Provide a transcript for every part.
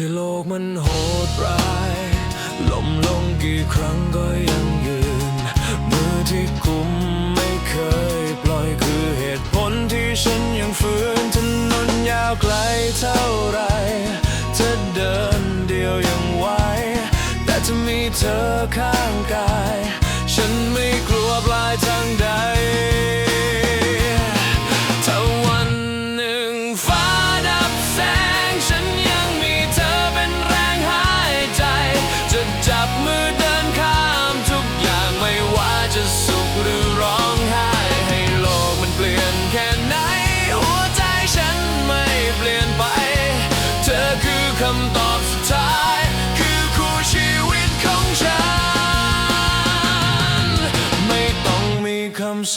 ที่โลกมันโหดร้ายล้มลงกี่ครั้งก็ยังยืน มือที่กุมไม่เคยปล่อยคือเหตุผลที่ฉันยังฝืนถนนยาวไกลเท่าไรจะเดินเดียวยังไหวแต่จะมีเธอข้างกาย ฉันไม่กลัวปลายทาง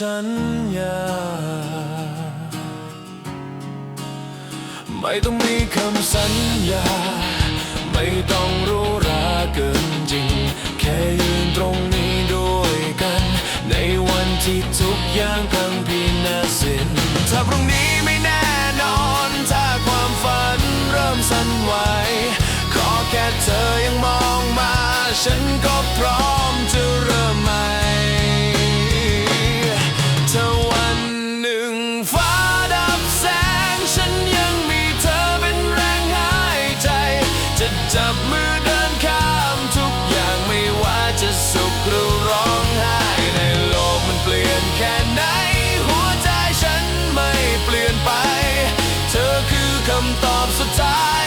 สัญญา ไม่ต้องมีคำสัญญา ไม่ต้องรู้ราเกินจริง แค่ยืนตรงนี้ด้วยกัน ในวันที่ทุกอย่างพังพินาศสิ้นถ้าพรุ่งนี้ไม่แน่นอน ถ้าความฝันเริ่มสั่นไหว ขอแค่เธอยังมองมา ฉันก็พร้อม คำตอบสุดท้าย